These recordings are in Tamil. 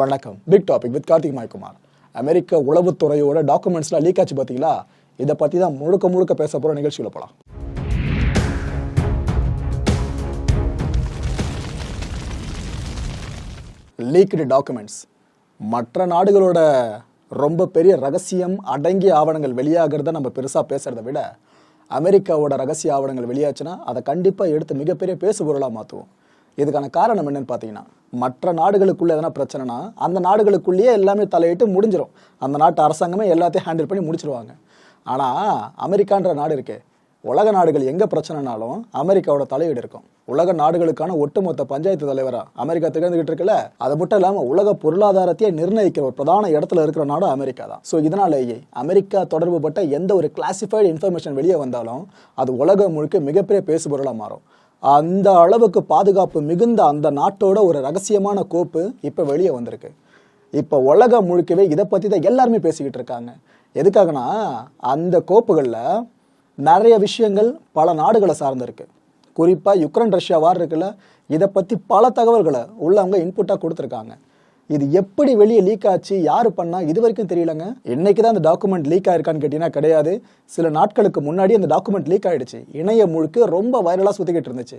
வணக்கம். Big topic with Karthik Maikumar. அமெரிக்க உளவுத்துறையோட டாக்குமெண்ட்ஸ்லாம் லீக் ஆச்சு பார்த்தீங்களா இதை பற்றி தான் முழுக்க முழுக்க பேச போகிற நிகழ்ச்சியில் போகலாம் லீக்டு டாக்குமெண்ட்ஸ் மற்ற நாடுகளோட ரொம்ப பெரிய ரகசியம் அடங்கிய ஆவணங்கள் வெளியாகிறத நம்ம பெருசாக பேசுகிறத விட அமெரிக்காவோட ரகசிய ஆவணங்கள் வெளியாச்சுன்னா அதை கண்டிப்பாக எடுத்து மிகப்பெரிய பேசுபொருளாக மாற்றுவோம் இதுக்கான காரணம் என்னன்னு பார்த்தீங்கன்னா மற்ற நாடுகளுக்குள்ள எதனா பிரச்சனைனா அந்த நாடுகளுக்குள்ளேயே எல்லாமே தலையிட்டு முடிஞ்சிடும் அந்த நாட்டு அரசாங்கமே எல்லாத்தையும் ஹேண்டில் பண்ணி முடிச்சிருவாங்க. ஆனால் அமெரிக்கான்ற நாடு இருக்கே உலக நாடுகள் எங்கே பிரச்சனைனாலும் அமெரிக்காவோட தலையீடு இருக்கும். உலக நாடுகளுக்கான ஒட்டுமொத்த பஞ்சாயத்து தலைவராக அமெரிக்கா திகழ்ந்துகிட்டு இருக்குல்ல அது மட்டும் இல்லாமல் உலக பொருளாதாரத்தையே நிர்ணயிக்கிற ஒரு பிரதான இடத்துல இருக்கிற நாடு அமெரிக்கா தான். ஸோ இதனாலேயே அமெரிக்கா தொடர்புபட்ட எந்த ஒரு கிளாசிஃபைடு இன்ஃபர்மேஷன் வெளியே வந்தாலும் அது உலகம் முழுக்க மிகப்பெரிய பேசுபொருளாக மாறும். அந்த அளவுக்கு பாதுகாப்பு மிகுந்த அந்த நாட்டோட ஒரு ரகசியமான கோப்பு இப்போ வெளியே வந்திருக்கு. இப்போ உலகம் முழுக்கவே இதை பற்றி தான் எல்லாருமே பேசிக்கிட்டு இருக்காங்க. எதுக்காகனா அந்த கோப்புகளில் நிறைய விஷயங்கள் பல நாடுகளை சார்ந்திருக்கு. குறிப்பாக யுக்ரைன் ரஷ்யா வார் இருக்குல்ல இதை பற்றி பல தகவல்களை உள்ளவங்க இன்புட்டாக கொடுத்துருக்காங்க. இது எப்படி வெளியே லீக் ஆச்சு யார் பண்ணா இது வரைக்கும் தெரியலங்க. இன்னைக்கு தான் அந்த டாக்குமெண்ட் லீக் ஆயிருக்கான்னு கேட்டீங்கன்னா கிடையாது. சில நாட்களுக்கு முன்னாடி அந்த டாக்குமெண்ட் லீக் ஆயிடுச்சு. இணைய முழுக்க ரொம்ப வைரலாக சுற்றிக்கிட்டு இருந்துச்சு.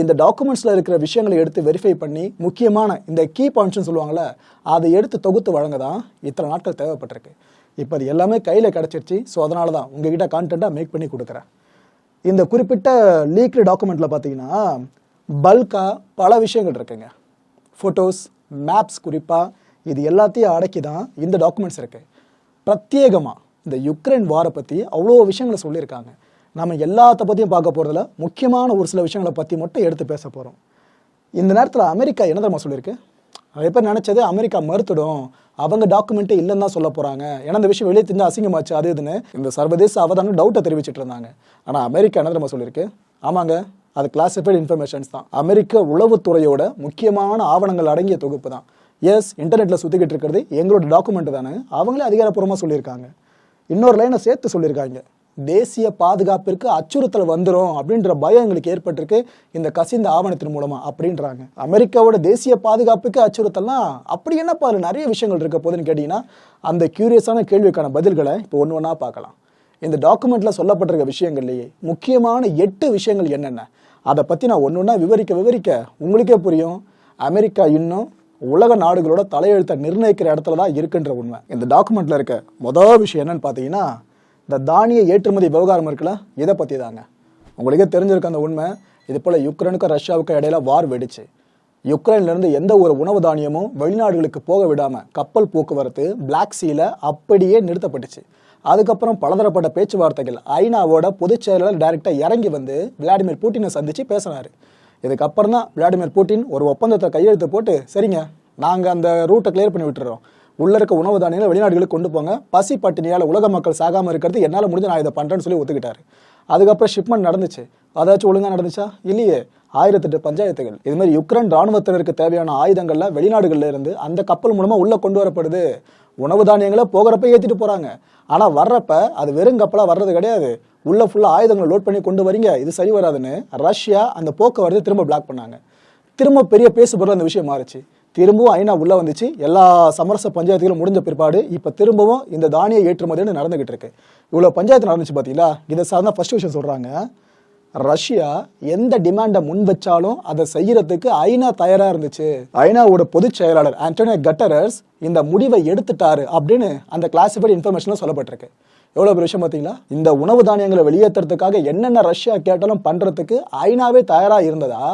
இந்த டாக்குமெண்ட்ஸில் இருக்கிற விஷயங்களை எடுத்து வெரிஃபை பண்ணி முக்கியமான இந்த கீ பாயிண்ட்ஸ்னு சொல்லுவாங்கள்ல அதை எடுத்து தொகுத்து வழங்க தான் இத்தனை நாட்கள் தேவைப்பட்டிருக்கு. இப்போ அது எல்லாமே கையில் கிடச்சிருச்சு. ஸோ அதனால தான் உங்ககிட்ட கான்டென்ட்டாக மேக் பண்ணி கொடுக்குறேன். இந்த குறிப்பிட்ட லீக்டு டாக்குமெண்ட்டில் பார்த்தீங்கன்னா பல்காக பல விஷயங்கள் இருக்குங்க. ஃபோட்டோஸ் மேப்ஸ் குறிப்பாக இது எல்லாத்தையும் அடக்கி தான் இந்த டாக்குமெண்ட்ஸ் இருக்குது பிரத்யேகமாக இந்த யுக்ரைன் வாரை பற்றி அவ்வளோ விஷயங்களை சொல்லியிருக்காங்க. நம்ம எல்லாத்த பற்றியும் பார்க்க போகிறதுல முக்கியமான ஒரு சில விஷயங்களை பற்றி மட்டும் எடுத்து பேச போகிறோம் இந்த நேரத்தில் அமெரிக்கா என்ன தெரியுமா சொல்லியிருக்கு? நிறைய பேர் நினச்சது அமெரிக்கா மறுத்துடும். அவங்க டாக்குமெண்ட்டே இல்லைன்னு தான் சொல்ல போகிறாங்க ஏன்னா இந்த விஷயம் வெளியே தெரிஞ்சு அசிங்கமாச்சு அது இதுன்னு இந்த சர்வதேச அவதான டவுட்டை தெரிவிச்சிட்டு இருந்தாங்க. ஆனால் அமெரிக்கா என்ன தெரியுமா சொல்லியிருக்கு? ஆமாங்க. அது கிளாசிஃபைடு இன்ஃபர்மேஷன்ஸ் தான். அமெரிக்க உளவுத்துறையோட முக்கியமான ஆவணங்கள் அடங்கிய தொகுப்பு தான். எஸ் இன்டர்நெட்டில் சுற்றிக்கிட்டு இருக்கிறது எங்களோட டாக்குமெண்ட் தானே. அவங்களே அதிகாரப்பூர்வமாக சொல்லியிருக்காங்க. இன்னொரு லைனை சேர்த்து சொல்லியிருக்காங்க. தேசிய பாதுகாப்பிற்கு அச்சுறுத்தல் வந்துடும் அப்படின்ற பயம் எங்களுக்கு ஏற்பட்டிருக்கு. இந்த கசிந்த ஆவணத்தின் மூலமா அப்படின்றாங்க. அமெரிக்காவோட தேசிய பாதுகாப்புக்கு அச்சுறுத்தல்னா அப்படி என்னப்பா அதில் நிறைய விஷயங்கள் இருக்க போதுன்னு கேட்டிங்கன்னா அந்த கியூரியஸான கேள்விக்கான பதில்களை இப்போ ஒன்று ஒன்றா பார்க்கலாம். இந்த டாக்குமெண்ட்ல சொல்லப்பட்டிருக்க விஷயங்கள்லேயே முக்கியமான எட்டு விஷயங்கள் என்னென்ன? அதை பற்றி நான் ஒன்று ஒன்றா விவரிக்க விவரிக்க உங்களுக்கே புரியும். அமெரிக்கா இன்னும் உலக நாடுகளோட தலையெழுத்தை நிர்ணயிக்கிற இடத்துல தான் இருக்குன்ற உண்மை. இந்த டாக்குமெண்ட்டில் இருக்க மொதல் விஷயம் என்னன்னு பார்த்தீங்கன்னா இந்த தானிய ஏற்றுமதி விவகாரம் இருக்குல்ல இதை பற்றி தாங்க. உங்களுக்கே தெரிஞ்சிருக்க அந்த உண்மை. இது போல் யுக்ரைனுக்கும் ரஷ்யாவுக்கும் இடையில வார் வெடிச்சு. யுக்ரைன்லேருந்து எந்த ஒரு உணவு தானியமும் வெளிநாடுகளுக்கு போக விடாமல் கப்பல் போக்குவரத்து பிளாக் சீல அப்படியே நிறுத்தப்பட்டுச்சு. அதுக்கப்புறம் பலதரப்பட்ட பேச்சுவார்த்தைகள். ஐநாவோட பொதுச் செயலாளர் டைரக்டாக இறங்கி வந்து விளாடிமிர் புட்டினை சந்திச்சு பேசினார். இதுக்கப்புறம் தான் விளாடிமிர் புட்டின் ஒரு ஒப்பந்தத்தை கையெழுத்து போட்டு சரிங்க நாங்கள் அந்த ரூட்டை கிளியர் பண்ணி விட்டுறோம். உள்ள இருக்க உணவு தானியங்களை வெளிநாடுகளுக்கு கொண்டு போங்க. பசி பட்டினியால் உலக மக்கள் சாகாமல் இருக்கிறது என்னால் முடிஞ்சு நான் இதை பண்ணுறேன்னு சொல்லி ஒத்துக்கிட்டாரு. அதுக்கப்புறம் ஷிப்மெண்ட் நடந்துச்சு. அதாச்சும் ஒழுங்காக நடந்துச்சா? இல்லையே. ஆயிரத்தெட்டு பஞ்சாயத்துகள். இது மாதிரி யுக்ரைன் ராணுவத்தினருக்கு தேவையான ஆயுதங்கள்லாம் வெளிநாடுகளில் இருந்து அந்த கப்பல் மூலமாக உள்ளே கொண்டு வரப்படுது. உணவு தானியங்களை போகிறப்ப ஏற்றிட்டு போகிறாங்க ஆனால் வர்றப்ப அது வெறும் கப்பலாக வர்றது கிடையாது. உள்ளே ஃபுல்லாக ஆயுதங்களை லோட் பண்ணி கொண்டு வரீங்க. இது சரி வராதுன்னு ரஷ்யா அந்த போக்குவரத்து திரும்ப பிளாக் பண்ணாங்க. திரும்ப பெரிய பேசு பொருள் அந்த விஷயம் மாறுச்சு. திரும்பவும் ஐநா உள்ளே வந்துச்சு. எல்லா சமரச பஞ்சாயத்துகளும் முடிஞ்ச பிற்பாடு இப்போ திரும்பவும் இந்த தானிய ஏற்றுமதின்னு நடந்துகிட்டு இருக்கு. இவ்வளோ பஞ்சாயத்து நடந்துச்சு பார்த்தீங்களா இதை சார்ந்த ஃபர்ஸ்ட் விஷயம் சொல்கிறாங்க ரஷ்யா எந்த டிமாண்டை முன் வச்சாலும் அதை செய்யறதுக்கு ஐநா தயாரா இருந்துச்சு. ஐநாவோட பொதுச் செயலாளர் ஆண்டோனியோ கட்டரஸ் இந்த முடிவை எடுத்துட்டாரு அப்படின்னு அந்த கிளாசிஃபைட் இன்ஃபர்மேஷன்ல சொல்லப்பட்டிருக்கு. எவ்வளோ பெரிய விஷயம் பார்த்தீங்களா? இந்த உணவு தானியங்களை வெளியேற்றுறதுக்காக என்னென்ன ரஷ்யா கேட்டாலும் பண்ணுறதுக்கு ஐநாவே தயாராக இருந்ததா?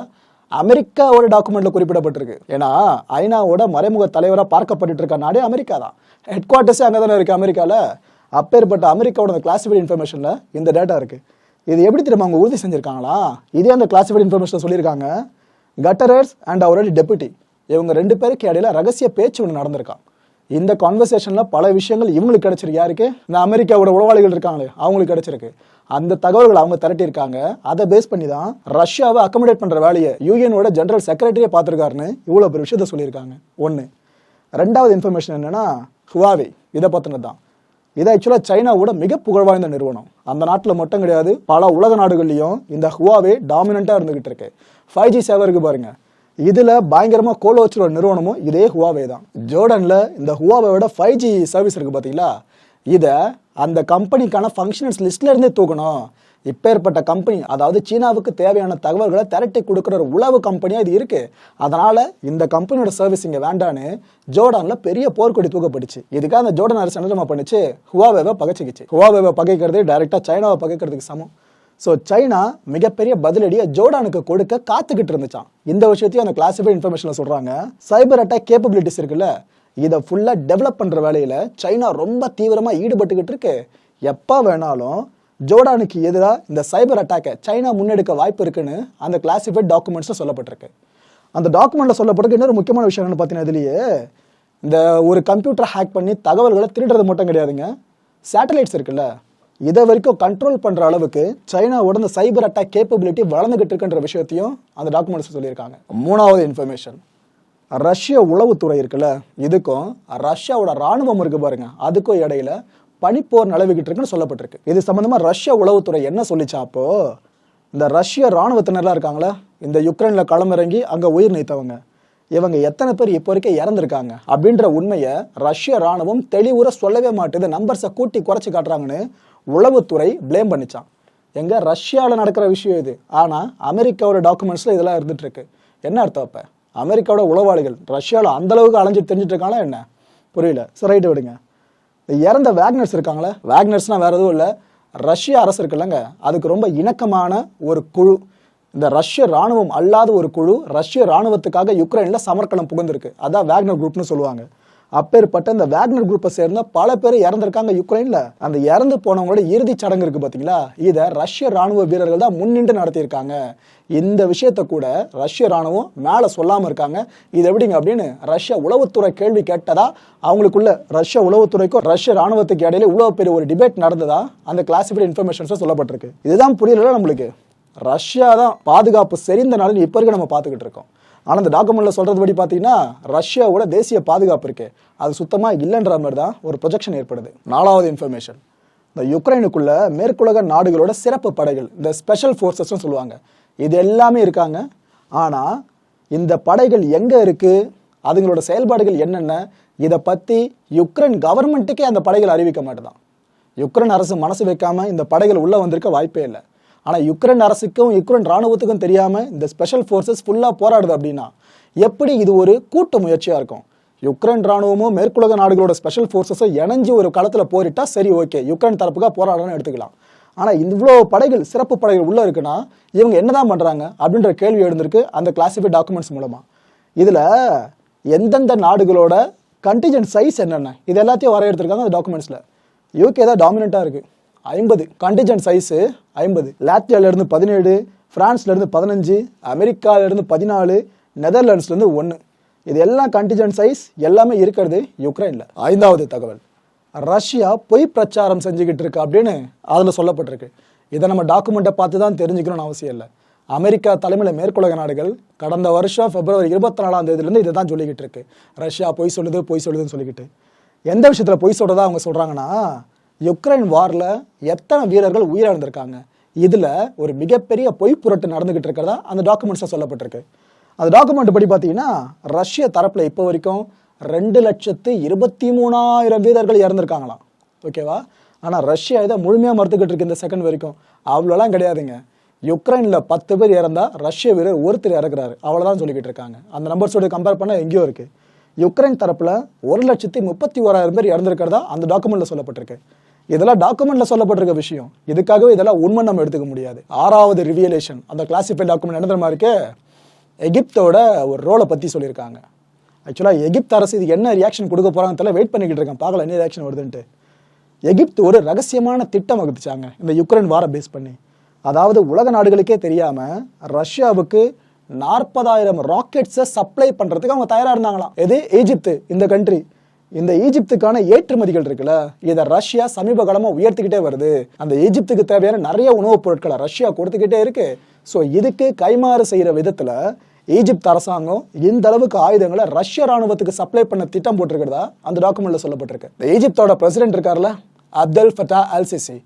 அமெரிக்காவோட டாக்குமெண்ட்ல குறிப்பிடப்பட்டிருக்கு. ஏன்னா ஐநாவோட மறைமுக தலைவராக பார்க்கப்பட்டு இருக்க நாடே அமெரிக்கா தான். ஹெட் குவார்ட்டர்ஸே அங்கே தானே இருக்குது அமெரிக்காவில் அப்பேற்பட்ட அமெரிக்காவோட கிளாசிஃபைட் இன்ஃபர்மேஷனில் இந்த டேட்டா இருக்குது இது எப்படி திரும்ப அவங்க உறுதி செஞ்சிருக்காங்களா? இதே அந்த கிளாசிஃபைட் இன்ஃபர்மேஷன் சொல்லியிருக்காங்க. கட்டரர்ஸ் அண்ட் அவரோட டெபுட்டி இவங்க ரெண்டு பேருக்கு இடையில ரகசிய பேச்சு ஒன்று நடந்திருக்கான் இந்த கான்வர்சேஷன்ல பல விஷயங்கள் இவங்களுக்கு கிடைச்சிருக்கு. யாருக்கு? இந்த அமெரிக்காவோட உளவாளிகள் இருக்காங்களே அவங்களுக்கு கிடைச்சிருக்கு. அந்த தகவல்கள் அவங்க திரட்டியிருக்காங்க. அதை பேஸ் பண்ணி தான் ரஷ்யாவை அக்கமடேட் பண்ற வேலையை யூஎனோட ஜெனரல் செக்ரட்டரியே பார்த்துருக்காருன்னு இவ்வளோ பெரிய விஷயத்த சொல்லியிருக்காங்க. ஒன்று ரெண்டாவது இன்ஃபர்மேஷன் என்னன்னா ஹுவாவே இதை பற்றினது தான் இது ஆக்சுவலாக சைனாவோட மிக புகழ்வாய்ந்த நிறுவனம். அந்த நாட்டில் மட்டும் கிடையாது பல உலக நாடுகள்லையும் இந்த ஹுவாவே டாமினண்ட்டாக இருந்துகிட்டு இருக்கு ஃபைவ் ஜி சேவை இருக்கு பாருங்க. இதுல பயங்கரமா கோல வச்சுற நிறுவனமும் இதே ஹுவாவே தான். ஜோர்டன்ல இந்த ஹுவாவேவோட ஃபைவ் ஜி சர்வீஸ் இருக்கு பாத்தீங்களா? இதை அந்த கம்பெனிக்கான ஃபங்க்ஷனல்ஸ் லிஸ்ட்ல இருந்தே தூக்கணும். இப்பேற்பட்ட கம்பெனி அதாவது சீனாவுக்கு தேவையான தகவல்களை திரட்டி கொடுக்குற ஒரு உளவு கம்பெனியாக இது இருக்கு. அதனால இந்த கம்பெனியோட சர்வீஸ் இங்கே வேண்டான்னு ஜோர்டானில் பெரிய போர்க்கொடி தூக்கப்பட்டுச்சு. இதுக்காக அந்த ஜோர்டன் அரசு என்ன பண்ணிச்சு? ஹுவாவேவை பகைச்சிக்கிச்சு. ஹுவாவேவை பகைக்கிறது டைரெக்டாக சைனாவை பகைக்கிறதுக்கு சமம். ஸோ சைனா மிகப்பெரிய பதிலடியை ஜோர்டானுக்கு கொடுக்க காத்துக்கிட்டு இருந்துச்சான் இந்த விஷயத்தையும் அந்த கிளாசிஃபைட் இன்ஃபர்மேஷனில் சொல்கிறாங்க சைபர் அட்டாக் கேப்பபிலிட்டிஸ் இருக்குல்ல இதை ஃபுல்லாக டெவலப் பண்ணுற வேலையில் சைனா ரொம்ப தீவிரமாக ஈடுபட்டுக்கிட்டு இருக்கு. எப்போ வேணாலும் ஜோர்டானுக்கு எதிராக இந்த சைபர் அட்டாக்கை சைனா முன்னெடுக்க வாய்ப்பு இருக்குன்னு அந்த கிளாசிஃபைட் டாக்குமெண்ட்ஸில் சொல்லப்பட்டிருக்கு. அந்த டாக்குமெண்ட்டில் சொல்லப்பட்டிருக்கு இன்னொரு முக்கியமான விஷயம் பார்த்தீங்கன்னா இதுலயே இந்த ஒரு கம்ப்யூட்டர் ஹேக் பண்ணி தகவல்களை திருடுறது மட்டும் கிடையாதுங்க. சேட்டலைட்ஸ் இருக்குல்ல இதை வரைக்கும் கண்ட்ரோல் பண்ணுற அளவுக்கு சைனாவோட இந்த சைபர் அட்டாக் கேப்பபிலிட்டி வளர்ந்துகிட்டு இருக்குன்ற விஷயத்தையும் அந்த டாக்குமெண்ட்ஸ் சொல்லியிருக்காங்க. மூணாவது இன்ஃபர்மேஷன் ரஷ்ய உளவுத்துறை இருக்குல்ல இதுக்கும் ரஷ்யாவோட ராணுவம் இருக்கு பாருங்க அதுக்கும் இடையில பனிப்போர் நிலவிக்கிட்டு இருக்குன்னு சொல்லப்பட்டிருக்கு. இது சம்பந்தமா ரஷ்ய உளவுத்துறை என்ன சொல்லிச்சா அப்போ? இந்த ரஷ்ய ராணுவத்தினர்லாம் இருக்காங்களா? இந்த யுக்ரைன்ல களமிறங்கி அங்க உயிர் நீத்தவங்க. இவங்க எத்தனை பேர் இப்போ வரைக்கும் இறந்துருக்காங்க? அப்படின்ற உண்மையை ரஷ்ய ராணுவம் தெளிவுற சொல்லவே மாட்டுது. நம்பர்ஸை கூட்டி குறைச்சி காட்டுறாங்கன்னு உளவுத்துறை ப்ளேம் பண்ணிச்சான் எங்க ரஷ்யாவில் நடக்கிற விஷயம் இது. ஆனா அமெரிக்காவோட டாக்குமெண்ட்ஸ்ல இதெல்லாம் இருந்துட்டு இருக்கு என்ன அர்த்தம் அப்ப? அமெரிக்காவோட உளவாளிகள் ரஷ்யாவில் அந்த அளவுக்கு அலைஞ்சு தெரிஞ்சுட்டு இருக்காங்களா என்ன? புரியல. சரி ரைட்டு விடுங்க. இறந்த வேக்னர்ஸ் இருக்காங்களே வேக்னர்ஸ்னால் வேறு எதுவும் இல்லை. ரஷ்ய அரசு இருக்குல்லங்க அதுக்கு ரொம்ப இணக்கமான ஒரு குழு. இந்த ரஷ்ய ராணுவம் அல்லாத ஒரு குழு ரஷ்ய ராணுவத்துக்காக யுக்ரைனில் சமர்க்கணம் புகுந்திருக்கு. அதான் வேக்னர் குரூப்னு சொல்லுவாங்க. அப்பேற்பட்ட இந்த வேக்னர் குரூப்பை சேர்ந்த பல பேர் இறந்திருக்காங்க யுக்ரைன்ல. அந்த இறந்து போனவங்களோட இறுதிச் சடங்கு இருக்கு பாத்தீங்களா? இதை ரஷ்ய ராணுவ வீரர்கள் தான் முன்னின்று நடத்தியிருக்காங்க. இந்த விஷயத்த கூட ரஷ்ய ராணுவம் மேல சொல்லாம இருக்காங்க. இது எப்படிங்க அப்படின்னு ரஷ்ய உளவுத்துறை கேள்வி கேட்டதா? அவங்களுக்குள்ள ரஷ்ய உளவுத்துறைக்கும் ரஷ்ய ராணுவத்துக்கு இடையில இவ்வளவு பெரிய ஒரு டிபேட் நடந்ததா? அந்த கிளாசிஃபைட் இன்ஃபர்மேஷன்ஸும் சொல்லப்பட்டிருக்கு. இதுதான் புரியல நம்மளுக்கு. ரஷ்யா தான் பாதுகாப்பு சரிந்த நாளில் இப்போ இருக்க நம்ம பார்த்துக்கிட்டு இருக்கோம். ஆனால் இந்த டாக்குமெண்ட்ல சொல்கிறது படி பார்த்தீங்கன்னா ரஷ்யாவோட தேசிய பாதுகாப்பு இருக்கு. அது சுத்தமாக இல்லைன்ற மாதிரி தான் ஒரு ப்ரொஜெக்ஷன் ஏற்படுது. நாலாவது இன்ஃபர்மேஷன் இந்த யுக்ரைனுக்குள்ள மேற்குலக நாடுகளோட சிறப்பு படைகள் இந்த ஸ்பெஷல் ஃபோர்ஸஸ்னு சொல்லுவாங்க. இது எல்லாமே இருக்காங்க. ஆனால் இந்த படைகள் எங்கே இருக்குது அதுங்களோட செயல்பாடுகள் என்னென்ன? இதை பற்றி யுக்ரைன் கவர்மெண்ட்டுக்கே அந்த படைகள் அறிவிக்க மாட்டேதான். யுக்ரைன் அரசு மனசு வைக்காம இந்த படைகள் உள்ளே வந்திருக்க வாய்ப்பே இல்லை. ஆனால் யுக்ரைன் அரசுக்கும் யுக்ரைன் ராணுவத்துக்கும் தெரியாமல் இந்த ஸ்பெஷல் ஃபோர்ஸஸ் ஃபுல்லாக போராடுது அப்படின்னா எப்படி இது ஒரு கூட்டு முயற்சியாக இருக்கும்? யுக்ரைன் ராணுவமும் மேற்குலக நாடுகளோட ஸ்பெஷல் ஃபோர்ஸஸும் இணைஞ்சு ஒரு களத்தில் போரிட்டா சரி ஓகே. யுக்ரைன் தரப்புக்காக போராடணும்னு எடுத்துக்கலாம். ஆனால் இவ்வளோ படைகள் சிறப்பு படைகள் உள்ளே இருக்குன்னா இவங்க என்னதான் பண்ணுறாங்க அப்படின்ற கேள்வி எழுந்திருக்கு அந்த கிளாசிஃபைட் டாக்குமெண்ட்ஸ் மூலமாக இதில் எந்தெந்த நாடுகளோட கண்டிஜென்ட் சைஸ் என்னென்ன? இது எல்லாத்தையும் வரையெடுத்திருக்காங்க அந்த டாக்குமெண்ட்ஸில் யூகே தான் டாமினண்ட்டாக இருக்குது ஐம்பது. கண்டிஜென்ட் சைஸு ஐம்பது. லாத்வியால பதினேழு ஃப்ரான்ஸ்லேருந்து பதினஞ்சு அமெரிக்காவிலேருந்து பதினாலு நெதர்லாண்ட்ஸ்லேருந்து ஒன்று இது எல்லாம் கண்டிஜென்ட் சைஸ் எல்லாமே இருக்கிறது யுக்ரைனில் ஐந்தாவது தகவல். ரஷ்யா பொய் பிரச்சாரம் செஞ்சுக்கிட்டு இருக்கு அப்படின்னு அதில் சொல்லப்பட்டிருக்கு. இதை நம்ம டாக்குமெண்ட்டை பார்த்து தான் தெரிஞ்சுக்கணும்னு அவசியம் இல்லை. அமெரிக்கா தலைமையில் மேற்குலக நாடுகள் கடந்த வருஷம் பிப்ரவரி இருபத்தி நாலாம் தேதியிலேருந்து இதை தான் சொல்லிக்கிட்டு இருக்கு. ரஷ்யா பொய் சொல்லுது பொய் சொல்லுதுன்னு சொல்லிக்கிட்டு. எந்த விஷயத்தில் பொய் சொல்கிறதா அவங்க சொல்கிறாங்கன்னா யுக்ரைன் வாரில் எத்தனை வீரர்கள் உயிரிழந்திருக்காங்க? இதில் ஒரு மிகப்பெரிய பொய் புரட்டு நடந்துகிட்டு இருக்கிறதா அந்த டாக்குமெண்ட்ஸில் சொல்லப்பட்டிருக்கு. அந்த டாக்குமெண்ட் படி பார்த்தீங்கன்னா ரஷ்ய தரப்பில் இப்போ வரைக்கும் ரெண்டு லட்சத்து இருபத்தி மூணாயிரம் வீரர்கள் இறந்துருக்காங்களாம். ஓகேவா ஆனால் ரஷ்யா இதை முழுமையாக மறுத்துக்கிட்டு இருக்கு இந்த செகண்ட் வரைக்கும். அவ்வளோலாம் கிடையாதுங்க. யுக்ரைனில் பத்து பேர் இறந்தா ரஷ்ய வீரர் ஒருத்தர் இறக்குறாரு. அவ்வளோதான் சொல்லிக்கிட்டு இருக்காங்க. அந்த நம்பர்ஸோட கம்பேர் பண்ண எங்கேயோ இருக்குது யுக்ரைன் தரப்பில் ஒரு லட்சத்தி முப்பத்தி ஓராயிரம் பேர் இறந்துருக்கிறதா அந்த டாக்குமெண்ட்டில் சொல்லப்பட்டிருக்கு. இதெல்லாம் டாக்குமெண்ட்ல சொல்லப்பட்டிருக்க விஷயம். இதுக்காகவே இதெல்லாம் உண்மை நம்ம எடுத்துக்க முடியாது. ஆறாவது ரிவியலேஷன் அந்த கிளாசிஃபைட் டாக்குமெண்ட் என்ன தெரியுமா இருக்கு? எகிப்தோட ஒரு ரோலை பத்தி சொல்லியிருக்காங்க. ஆக்சுவலாக எகிப்து அரசு இது என்ன ரியாக்ஷன் கொடுக்க போறாங்கன்னு தெரியல. வெயிட் பண்ணிக்கிட்டு இருக்கேன். பார்க்கல என்ன ரியாக்ஷன் வருதுன்ட்டு. எகிப்து ஒரு ரகசியமான திட்டம் வகுத்துச்சாங்க. இந்த யுக்ரைன் வார பேஸ் பண்ணி. அதாவது உலக நாடுகளுக்கே தெரியாம ரஷ்யாவுக்கு நாற்பதாயிரம் ராக்கெட்ஸை சப்ளை பண்றதுக்கு அவங்க தயாரா இருந்தாங்களாம். எது? ஈஜிப்து இந்த கண்ட்ரி இந்த ஈஜிப்துக்கான ஏற்றுமதிகள் இருக்குல்ல இதை ரஷ்யா சமீப காலமா உயர்த்திக்கிட்டே வருது. அந்த ஈஜிப்துக்கு தேவையான நிறைய உணவுப் பொருட்களை ரஷ்யா கொடுத்துக்கிட்டே இருக்கு. ஸோ இதுக்கு கைமாறு செய்யற விதத்துல ஈஜிப்த் அரசாங்கம் இந்த அளவுக்கு ஆயுதங்களை ரஷ்ய ராணுவத்துக்கு சப்ளை பண்ண திட்டம் போட்டிருக்கிறதா அந்த டாக்குமெண்ட்ல சொல்லப்பட்டிருக்கு. இந்த ஈஜிப்தோட பிரசிடென்ட் இருக்கார்ல அப்தல் ஃபட்டா அல் சிசி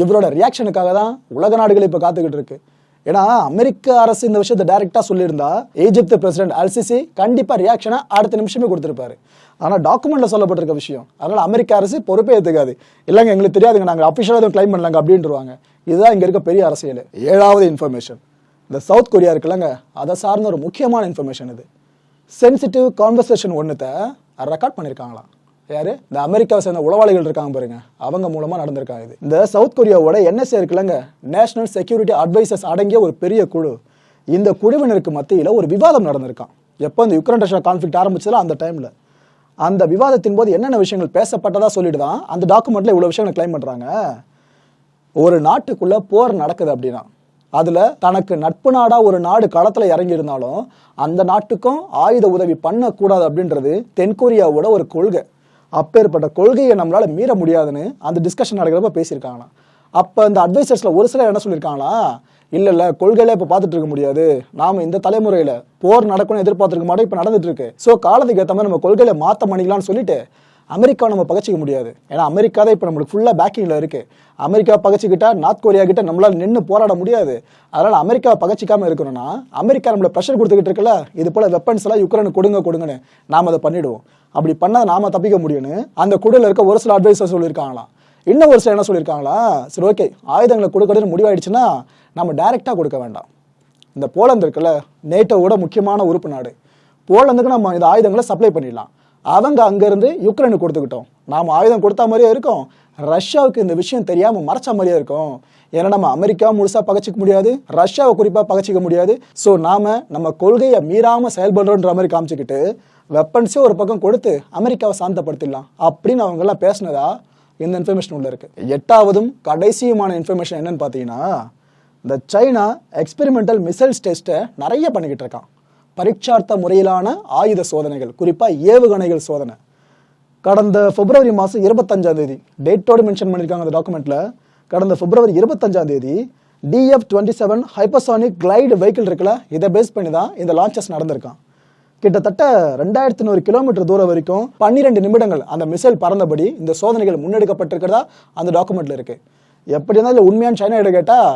இவரோட ரியாக்ஷனுக்காக தான் உலக நாடுகள் இப்போ காத்துக்கிட்டு இருக்கு. ஏன்னா அமெரிக்க அரசு இந்த விஷயத்தை டைரக்டா சொல்லியிருந்தா ஈஜிப்து பிரசிடென்ட் அல்சிசி கண்டிப்பாக ரியாக்ஷனை அடுத்த நிமிஷமே கொடுத்துருப்பாரு. ஆனால் டாக்குமெண்ட்டில் சொல்லப்பட்டிருக்க விஷயம் அதனால் அமெரிக்க அரசு பொறுப்பே ஏற்றுக்காது இல்லைங்க எங்களுக்கு தெரியாதுங்க நாங்கள் அஃபிஷியலாக எதுவும் கிளைம் பண்ணலாங்க அப்படின்றவாங்க. இதுதான் இங்கே இருக்க பெரிய அரசியல். ஏழாவது இன்ஃபர்மேஷன் இந்த சவுத் கொரியா இருக்குல்லங்க அதை சார்ந்த ஒரு முக்கியமான இன்ஃபர்மேஷன் இது. சென்சிட்டிவ் கான்வர்சேஷன் ஒன்றுத்தை ரெக்கார்ட் பண்ணியிருக்காங்களாம் யாரு? இந்த அமெரிக்காவை சேர்ந்த உளவாளிகள் இருக்காங்க பாருங்க. அவங்க மூலமா நடந்திருக்காங்க இது. இந்த சவுத் கொரியாவோட என்எஸ்ஏ இருக்குல்லங்க. நேஷனல் செக்யூரிட்டி அட்வைசர்ஸ் அடங்கிய ஒரு பெரிய குழு. இந்த குழுவினருக்கு மத்தியில் ஒரு விவாதம் நடந்திருக்கான் எப்போ இந்த யுக்ரைன் ரஷ்யா கான்ஃபிளிக் ஆரம்பிச்சதோ அந்த டைம்ல அந்த விவாதத்தின் போது என்னென்ன விஷயங்கள் பேசப்பட்டதா சொல்லிட்டு தான் அந்த டாக்குமெண்ட்ல இவ்வளவு விஷயங்களை கிளைம் பண்றாங்க. ஒரு நாட்டுக்குள்ள போர் நடக்குது அப்படின்னா அதுல தனக்கு நட்பு நாடா ஒரு நாடு களத்துல இறங்கி இருந்தாலும் அந்த நாட்டுக்கும் ஆயுத உதவி பண்ணக்கூடாது அப்படின்றது தென்கொரியாவோட ஒரு கொள்கை. அப்பேற்பட்ட கொள்கையை நம்மளால மீற முடியாதுன்னு அந்த டிஸ்கஷன் நடக்கிறப்ப பேசியிருக்காங்களாம். அப்ப இந்த அட்வைசர்ஸ்ல ஒரு சிலர் என்ன சொல்லியிருக்காங்களா? இல்ல இல்ல கொள்கையில இப்ப பார்த்துட்டு இருக்க முடியாது. நாம இந்த தலைமுறையில போர் நடக்கும்னு எதிர்பார்த்துருக்க மாட்டோம். இப்ப நடந்துட்டு இருக்கு சோ காலத்துக்கு ஏத்த மாதிரி நம்ம கொள்கையில மாத்த பண்ணிக்கலாம்னு சொல்லிட்டு அமெரிக்காவை நம்ம பகச்சிக்க முடியாது. ஏன்னா அமெரிக்கா தான் இப்போ நம்மளுக்கு ஃபுல்லாக பேக்கிங்கில் இருக்கு. அமெரிக்கா பகச்சிக்கிட்டா நார்த் கொரியா கிட்ட நம்மளால் நின்று போராட முடியாது. அதனால அமெரிக்கா பகச்சிக்காமல் இருக்கணும்னா அமெரிக்கா நம்மளை ப்ரெஷர் கொடுத்துக்கிட்டு இருக்குல்ல இது போல வெப்பன்ஸ் எல்லாம் யுக்ரைனுக்கு கொடுங்க கொடுங்கன்னு நாம் அதை பண்ணிடுவோம். அப்படி பண்ணா நாம தப்பிக்க முடியும்னு அந்த குழுல இருக்க ஒரு சில அட்வைஸர் சொல்லியிருக்காங்களாம் இன்னும் ஒரு சில என்ன சொல்லியிருக்காங்களா? சரி ஓகே ஆயுதங்களை கொடுக்கறதுன்னு முடிவாயிடுச்சுன்னா நம்ம டைரெக்டாக கொடுக்க வேண்டாம். இந்த போலந்து இருக்குல்ல நேட்டோவோட முக்கியமான உறுப்பு நாடு. போலந்துக்கு நம்ம இந்த ஆயுதங்களை சப்ளை பண்ணிடலாம். அவங்க அங்கேருந்து யுக்ரைனுக்கு கொடுத்துக்கிட்டோம். நாம் ஆயுதம் கொடுத்த மாதிரியே இருக்கும். ரஷ்யாவுக்கு இந்த விஷயம் தெரியாமல் மறைச்ச மாதிரியே இருக்கும். ஏன்னா நம்ம அமெரிக்கா முழுசாக பகச்சிக்க முடியாது. ரஷ்யாவை குறிப்பாக பகச்சிக்க முடியாது. ஸோ நாம் நம்ம கொள்கையை மீறாமல் செயல்படுறோன்ற மாதிரி காமிச்சிக்கிட்டு வெப்பன்ஸே ஒரு பக்கம் கொடுத்து அமெரிக்காவை சாந்தப்படுத்திடலாம் அப்படின்னு அவங்கெல்லாம் பேசினதா இந்த இன்ஃபர்மேஷன் உள்ள இருக்கு. எட்டாவதும் கடைசியுமான இன்ஃபர்மேஷன் என்னன்னு பார்த்தீங்கன்னா இந்த சைனா எக்ஸ்பெரிமெண்டல் மிசைல்ஸ் டெஸ்ட்டை நிறைய பண்ணிக்கிட்டு இருக்கான். பரீட்சார்த்த முறையிலான ஆயுத சோதனைகள் குறிப்பாக ஏவுகணைகள் சோதனை. கடந்த பிப்ரவரி மாதம் இருபத்தஞ்சாம் தேதி டேட்டோடு மென்ஷன் பண்ணியிருக்காங்க அந்த டாக்குமெண்ட்ல கடந்த பிப்ரவரி இருபத்தஞ்சாம் தேதி DF twenty seven hypersonic glide vehicle இருக்குல்ல இதை பேஸ் பண்ணி தான் இந்த லான்ச்சஸ் நடந்திருக்கான். கிட்டத்தட்ட ரெண்டாயிரத்தி நூறு கிலோமீட்டர் தூரம் வரைக்கும் பன்னிரெண்டு நிமிடங்கள் அந்த மிசைல் பறந்தபடி இந்த சோதனைகள் முன்னெடுக்கப்பட்டிருக்கிறதா அந்த டாக்குமெண்ட்ல இருக்கு. எப்படி இருந்தாலும் உண்மையான சைனா இடம் கேட்டால்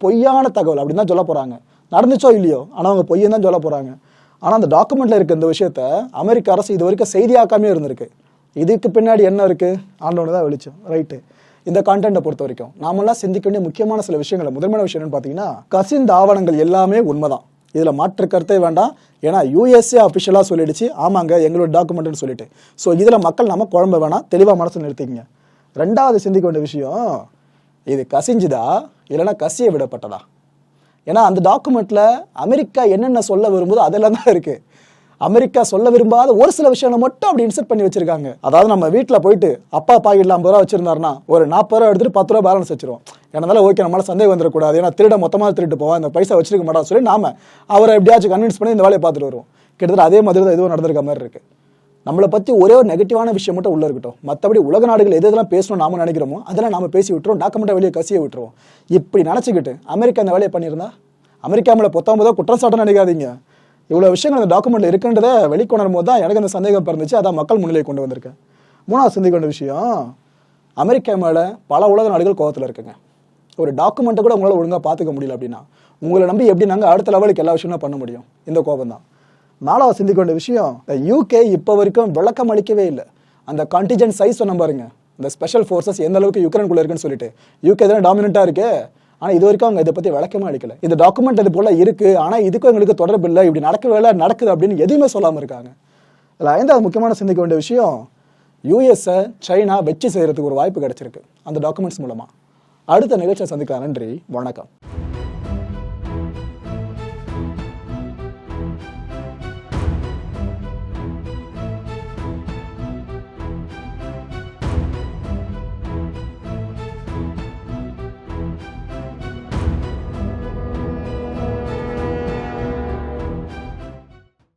பொய்யான தகவல் அப்படின்னு தான் சொல்ல போறாங்க. நடந்துச்சோ இல்லையோ ஆனால் அவங்க பொய்யன்னு தான் சொல்ல போறாங்க. ஆனால் அந்த டாக்குமெண்ட்ல இருக்க இந்த விஷயத்த அமெரிக்க அரசு இது வரைக்கும் செய்தியாக்காமே இருந்திருக்கு. இதுக்கு பின்னாடி என்ன இருக்கு? ஆண்டவனு தான் வெளிச்சம் ரைட்டு இந்த கான்டென்ட்டை பொறுத்த வரைக்கும் நாமெல்லாம் சிந்திக்க வேண்டிய முக்கியமான சில விஷயங்கள் முதன்மையான விஷயம் என்னன்னு பார்த்தீங்கன்னா கசிந்த ஆவணங்கள் எல்லாமே உண்மைதான். இதில் மாற்று கருத்தே வேண்டாம். ஏன்னா யூஎஸ்ஏ அஃபிஷியலாக சொல்லிடுச்சு. ஆமாங்க எங்களோட டாக்குமெண்ட்னு சொல்லிட்டு. ஸோ இதில் மக்கள் நம்ம குழம்ப வேணாம். தெளிவாக மனசு நிறுத்திக்கங்க. ரெண்டாவது சிந்திக்க வேண்டிய விஷயம் இது கசிஞ்சுதா? இல்லைன்னா கசிய விடப்பட்டதா? ஏன்னா அந்த டாக்குமெண்ட்டில் அமெரிக்கா என்னென்ன சொல்ல விரும்புதோ அதெல்லாம் தான் இருக்குது அமெரிக்கா சொல்ல விரும்பாத ஒரு சில விஷயங்களை மட்டும் அப்படி இன்செர்ட் பண்ணி வச்சிருக்காங்க. அதாவது நம்ம வீட்டில் போயிட்டு அப்பா பாக்கெட்ல ஐம்பது ரூபா வச்சிருந்தாருன்னா ஒரு நாற்பது ரூபா எடுத்துட்டு பத்து ரூபா பேலன்ஸ் வச்சிருவோம். என்னால ஓகே நம்மளால சந்தேகம் வந்துடக்கூடாது. ஏன்னா திருட மொத்தமாக திருட்டு போவோம். அந்த பைசா வச்சிருக்க மாட்டான்னு சொல்லி நாம அவரை எப்படியாச்சும் கன்வின்ஸ் பண்ணி இந்த வேலையை பார்த்துட்டு வருவோம். கிட்டத்தட்ட அதே மாதிரி தான் எதுவும் நடந்திருக்க மாதிரி இருக்கு. நம்மளை பத்தி ஒரே ஒரு நெகட்டிவான விஷயம் மட்டும் உள்ள இருக்கட்டும். மற்றபடி உலக நாடுகள் எது எதெல்லாம் பேசணும் நாம நினைக்கிறோமோ அதெல்லாம் நாம பேசி விட்டுருவோம். டாக்குமெண்ட்டை வெளியே கசிய விட்டுருவோம். இப்படி நினச்சிக்கிட்டு அமெரிக்கா இந்த வேலையை பண்ணியிருந்தா? அமெரிக்கா மேலே பொத்தாம்பதோ குற்றம் சாட்டம் நினைக்காதீங்க. இவ்வளோ விஷயங்கள் அந்த டாக்குமெண்ட்ல இருக்குன்றதை வெளிக்கொணரும் போது தான் எனக்கு அந்த சந்தேகம் பிறந்துச்சு. அதான் மக்கள் முன்னிலை கொண்டு வந்திருக்கேன். மூணாவது சிந்திக்க வேண்டிய விஷயம் அமெரிக்கா மேலே பல உலக நாடுகள் கோவத்தில் இருக்குங்க. ஒரு டாக்குமெண்ட்டை கூட உங்களால் ஒழுங்காக பார்த்துக்க முடியல அப்படின்னா உங்களை நம்பி எப்படி நாங்கள் அடுத்த லெவலுக்கு எல்லா விஷயமும் பண்ண முடியும்? இந்த கோபம் தான். நாலாவது சிந்திக்க வேண்டிய விஷயம் யூகே இப்போ வரைக்கும் விளக்கம் அளிக்கவே இல்லை. அந்த கான்டிஜென்ட் சைஸ் சொன்ன பாருங்க. இந்த ஸ்பெஷல் ஃபோர்ஸஸ் எந்த அளவுக்கு யுக்ரைனுக்குள்ள இருக்குன்னு சொல்லிட்டு. யூகே தானே டாமினண்ட்டாக இருக்கு. ஆனால் இது வரைக்கும் அவங்க இதை பற்றி விளக்கமாக அளிக்கல. இந்த டாக்குமெண்ட் இது போல் இருக்கு. ஆனால் இதுக்கும் எங்களுக்கு தொடர்பு இல்லை. இப்படி நடக்க வேலை நடக்குது அப்படின்னு எதுவுமே சொல்லாமல் இருக்காங்க. இதுல ஐந்தாவது முக்கியமான சிந்திக்க வேண்டிய விஷயம் யூஎஸ்ஐ சைனா வெற்றி செய்கிறதுக்கு ஒரு வாய்ப்பு கிடைச்சிருக்கு. அந்த டாக்குமெண்ட்ஸ் மூலமாக அடுத்த நிகழ்ச்சியை சந்திக்கலாம். நன்றி. வணக்கம்.